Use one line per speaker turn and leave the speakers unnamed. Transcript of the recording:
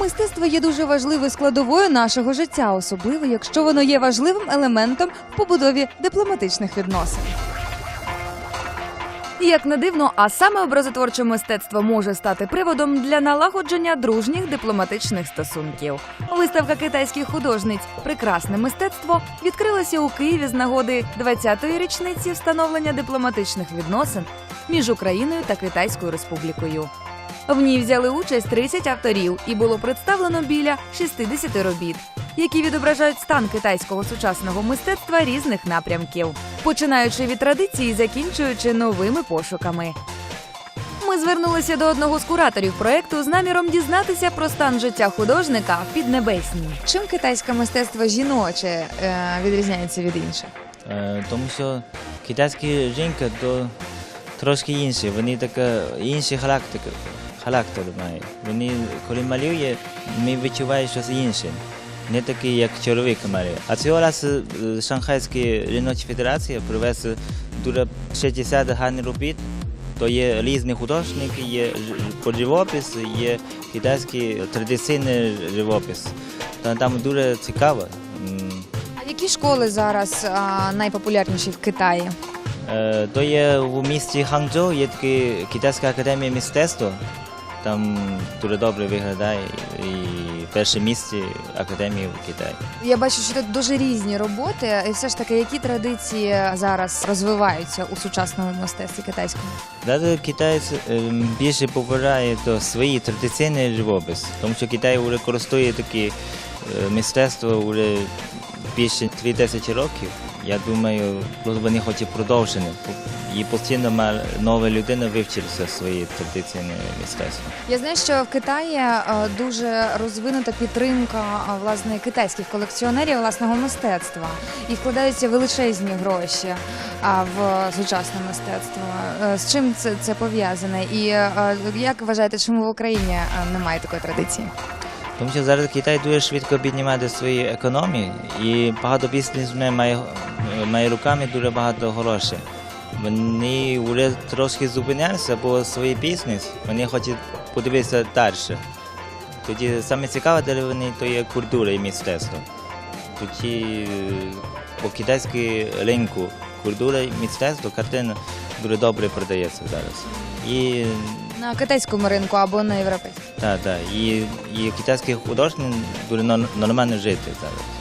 Мистецтво є дуже важливою складовою нашого життя, особливо якщо воно є важливим елементом в побудові дипломатичних відносин. Як не дивно, а саме образотворче мистецтво може стати приводом для налагодження дружніх дипломатичних стосунків. Виставка китайських художниць Прекрасне мистецтво відкрилася у Києві з нагоди 20-ї річниці встановлення дипломатичних відносин між Україною та Китайською Республікою. В ній взяли участь 30 авторів і було представлено біля 60 робіт, які відображають стан китайського сучасного мистецтва різних напрямків, починаючи від традиції, закінчуючи новими пошуками. Ми звернулися до одного з кураторів проекту з наміром дізнатися про стан життя художника в Піднебесній. Чим китайське мистецтво жіноче е, відрізняється від інших?
Е, Тому що китайські жінки то трошки інші, вони така інший характер, характер мають. Вони, коли малює, ми відчуваємо щось інше. Не такий, як чоловік малює. А цього разу е, Шанхайська жіноча федерація привезла дуже 60 гарних робіт. То є різні художники, є живопис, є китайський традиційний живопис. Та Там дуже цікаво.
А які школи зараз а, найпопулярніші в Китаї?
Е, То є в місті Ханчжоу, є така китайська академія мистецтва. Там дуже добре виглядає і перше місце академії в Китаї.
Я бачу, що тут дуже різні роботи. І все ж таки, які традиції зараз розвиваються у сучасному мистецтві китайському?
Навіть китайці ем, більше поважає до свої традиційний живопис, тому що Китай вже користує таке е, мистецтво вже більше 3000 років. Я думаю, вони хочуть продовження. І постійно нова людина вивчилася своє традиційне мистецтво.
Я знаю, що в Китаї е, дуже розвинута підтримка е, власне китайських колекціонерів власного мистецтва і вкладаються величезні гроші в сучасне мистецтво. Е, З чим це, це пов'язане? І як вважаєте, чому в Україні немає такої традиції?
Тому що зараз Китай дуже швидко піднімає свої економії, і багато бізнесменів має, має руками дуже багато грошей. Вони вже трошки зупинялися, бо свій бізнес, вони хочуть подивитися далі. Тоді саме цікаве для вони то є культура і мистецтво. Тоді е, по китайському ринку культура і мистецтво, картина дуже добре продається зараз. І
На китайському ринку або на європейському?
так, так. І, і китайські художники дуже нормально жити зараз.